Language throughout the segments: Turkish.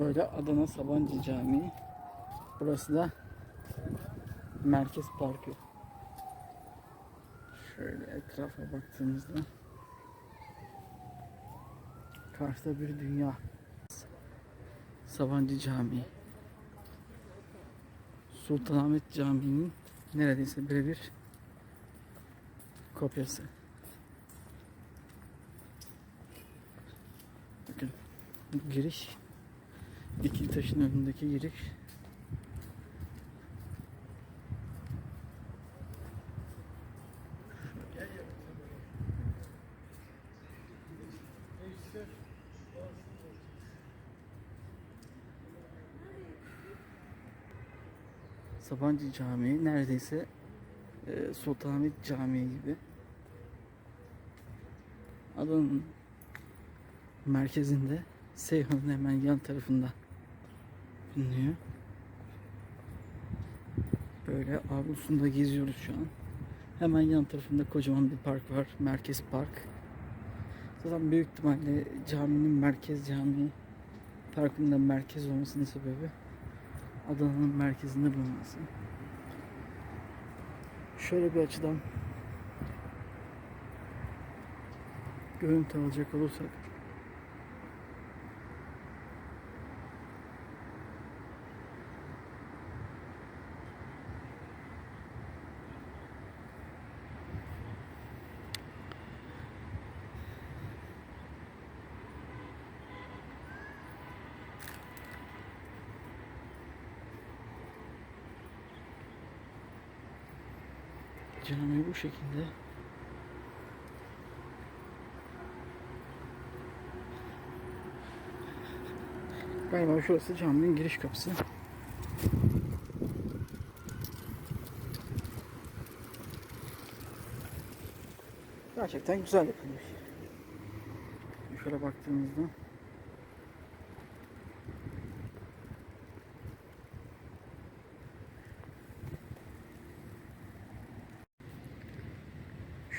Böyle Adana Sabancı Camii. Burası da Merkez Parkı. Şöyle etrafa baktığımızda karşıda bir dünya. Sabancı Camii. Sultanahmet Camii'nin neredeyse birebir kopyası. Bakın giriş dikili taşın önündeki giriş Sabancı Camii neredeyse e, Sultanahmet Camii gibi. Adanın merkezinde Seyhan'ın hemen yan tarafında bulunuyor. Böyle avlusunda geziyoruz şu an. Hemen yan tarafında kocaman bir park var. Merkez Park. Zaten büyük ihtimalle caminin merkez cami parkında merkez olmasının sebebi Adana'nın merkezinde bulunması. Şöyle bir açıdan görüntü alacak olursak cami bu şekilde. Galiba şurası caminin giriş kapısı. Gerçekten güzel yapılmış. Şöyle baktığımızda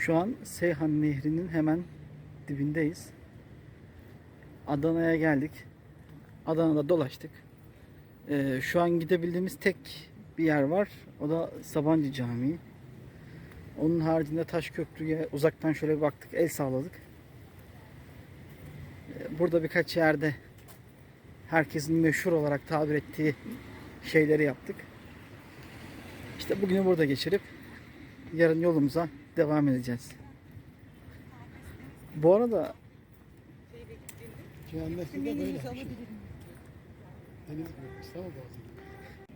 Şu an Seyhan Nehri'nin hemen dibindeyiz. Adana'ya geldik. Adana'da dolaştık. Ee, şu an gidebildiğimiz tek bir yer var. O da Sabancı Camii. Onun haricinde Taşköprü'ye uzaktan şöyle bir baktık, el sağladık. Ee, burada birkaç yerde herkesin meşhur olarak tabir ettiği şeyleri yaptık. İşte bugünü burada geçirip yarın yolumuza devam edeceğiz. Bu arada Cehennetinde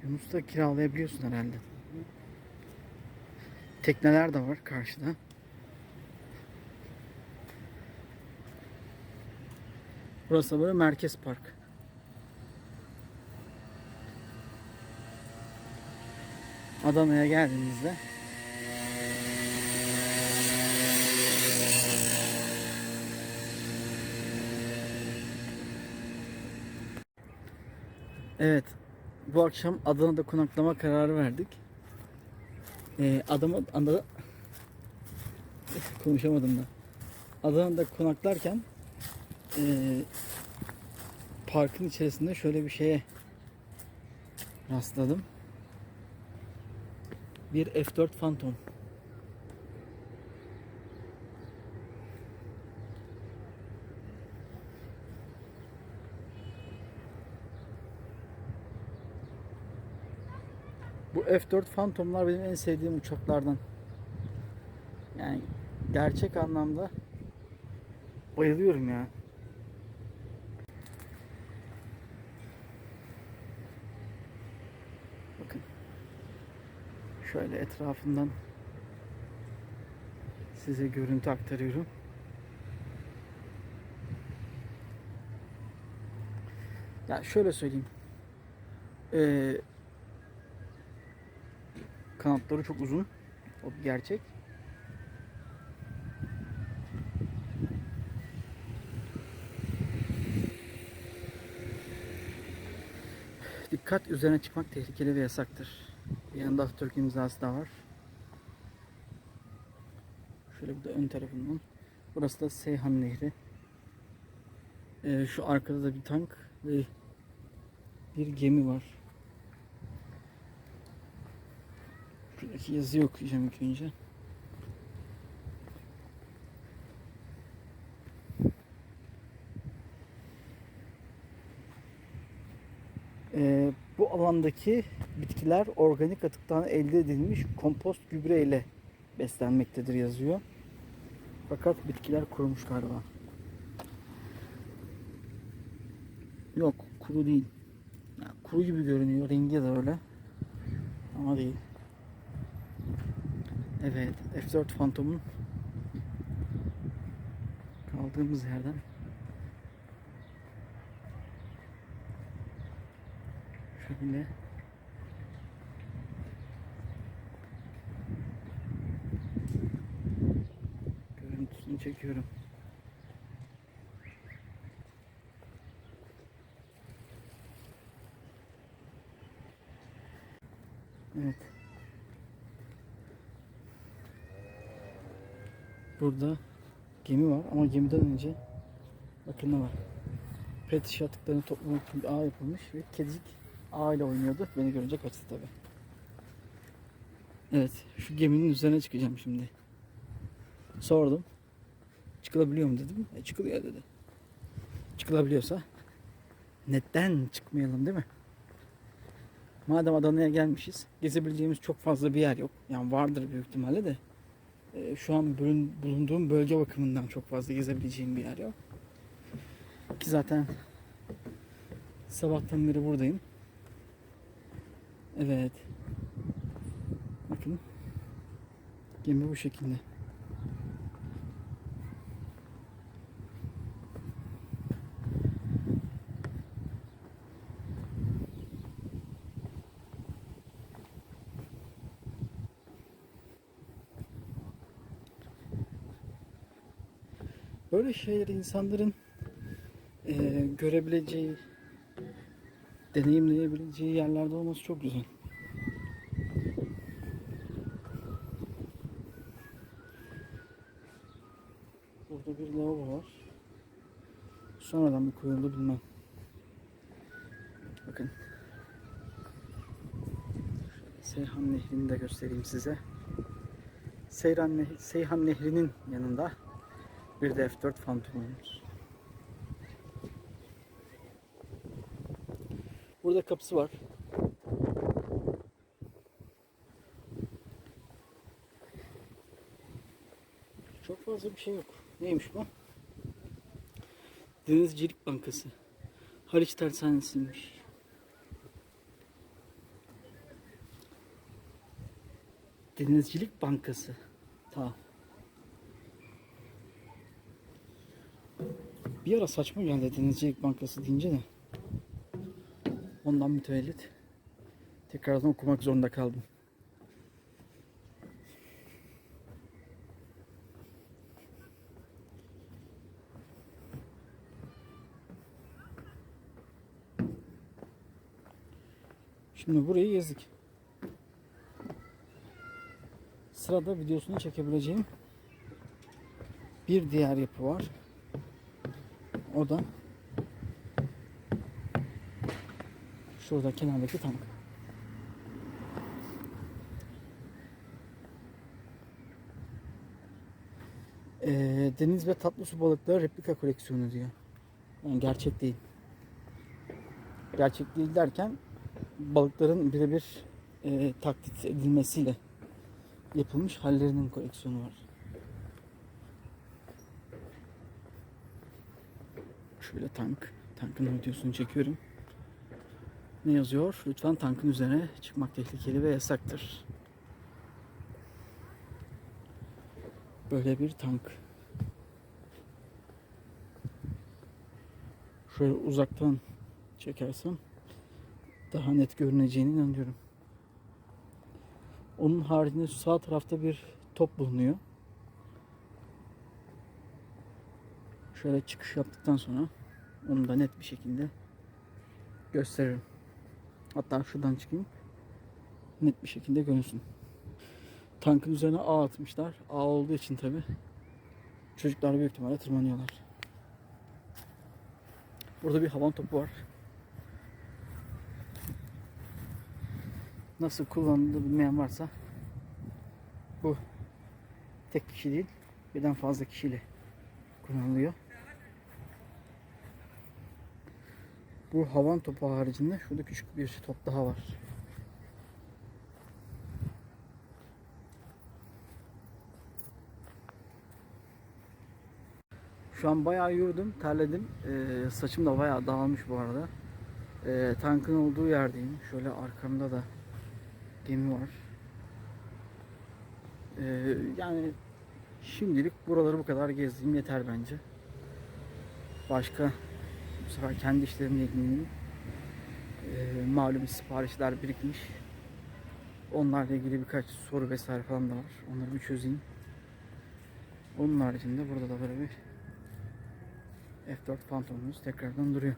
böyle kiralayabiliyorsun herhalde. Tekneler de var karşıda. Burası da böyle merkez park. Adana'ya geldiğinizde Evet. Bu akşam Adana'da konaklama kararı verdik. Ee, Adana, Adana konuşamadım da. Adana'da konaklarken ee, parkın içerisinde şöyle bir şeye rastladım. Bir F4 Phantom. Bu F4 Phantom'lar benim en sevdiğim uçaklardan. Yani gerçek anlamda bayılıyorum ya. Bakın. Şöyle etrafından size görüntü aktarıyorum. Ya şöyle söyleyeyim. Ee, Kanatları çok uzun. O bir gerçek. Dikkat üzerine çıkmak tehlikeli ve yasaktır. Bir yanında Atatürk imzası da var. Şöyle bir de ön tarafından. Burası da Seyhan Nehri. Ee, şu arkada da bir tank ve bir gemi var. Şuradaki yazıyı okuyacağım ilk önce. Ee, bu alandaki bitkiler organik atıktan elde edilmiş kompost gübre ile beslenmektedir yazıyor. Fakat bitkiler kurumuş galiba. Yok kuru değil. Yani kuru gibi görünüyor. Rengi de öyle. Ama değil. Evet. F4 Phantom'un kaldığımız yerden şöyle görüntüsünü çekiyorum. Evet. Burada gemi var ama gemiden önce bakın ne var. Pet şişe atıklarını toplamak için bir ağ yapılmış ve kedicik ağ ile oynuyordu. Beni görünce kaçtı tabi. Evet, şu geminin üzerine çıkacağım şimdi. Sordum. Çıkılabiliyor mu dedim. E, çıkılıyor dedi. Çıkılabiliyorsa neden çıkmayalım değil mi? Madem Adana'ya gelmişiz, gezebileceğimiz çok fazla bir yer yok. Yani vardır büyük ihtimalle de. E, şu an bulunduğum bölge bakımından çok fazla gezebileceğim bir yer yok. Ki zaten sabahtan beri buradayım. Evet. Bakın. Gemi bu şekilde. Böyle şeyleri insanların eee, görebileceği, deneyimleyebileceği yerlerde olması çok güzel. Burada bir lavabo var. Sonradan mı koyuldu bilmem. Bakın. Seyhan Nehri'ni de göstereyim size. Seyran Nehri, Seyhan Nehri'nin yanında bir de F4 Phantom'umuz. Burada kapısı var. Çok fazla bir şey yok. Neymiş bu? Denizcilik Bankası. Haliç Tersanesi'ymiş. Denizcilik Bankası. Tamam. Bir ara saçma geldi Denizcilik Bankası deyince de. Ondan mütevellit. Tekrardan okumak zorunda kaldım. Şimdi burayı gezdik. Sırada videosunu çekebileceğim bir diğer yapı var. O da şurada kenardaki tank. Ee, deniz ve tatlı su balıkları replika koleksiyonu diyor. Yani gerçek değil. Gerçek değil derken balıkların birebir e, taklit edilmesiyle yapılmış hallerinin koleksiyonu var. Şöyle tank. Tankın videosunu çekiyorum. Ne yazıyor? Lütfen tankın üzerine çıkmak tehlikeli ve yasaktır. Böyle bir tank. Şöyle uzaktan çekersem daha net görüneceğine inanıyorum. Onun haricinde sağ tarafta bir top bulunuyor. Şöyle çıkış yaptıktan sonra onu da net bir şekilde gösteririm. Hatta şuradan çıkayım. Net bir şekilde görünsün. Tankın üzerine ağ atmışlar. Ağ olduğu için tabi çocuklar büyük ihtimalle tırmanıyorlar. Burada bir havan topu var. nasıl kullanıldığını bilmeyen varsa bu tek kişi değil birden fazla kişiyle kullanılıyor. Bu havan topu haricinde şurada küçük bir top daha var. Şu an bayağı yürüdüm, terledim. Ee, saçım da bayağı dağılmış bu arada. Ee, tankın olduğu yerdeyim. Şöyle arkamda da gemi var. Ee, yani şimdilik buraları bu kadar gezdiğim yeter bence. Başka bu sefer kendi işlerimle ilgiliyim. Ee, malum siparişler birikmiş. Onlarla ilgili birkaç soru vesaire falan da var. Onları bir çözeyim. Onun haricinde burada da böyle bir F4 Phantom'umuz tekrardan duruyor.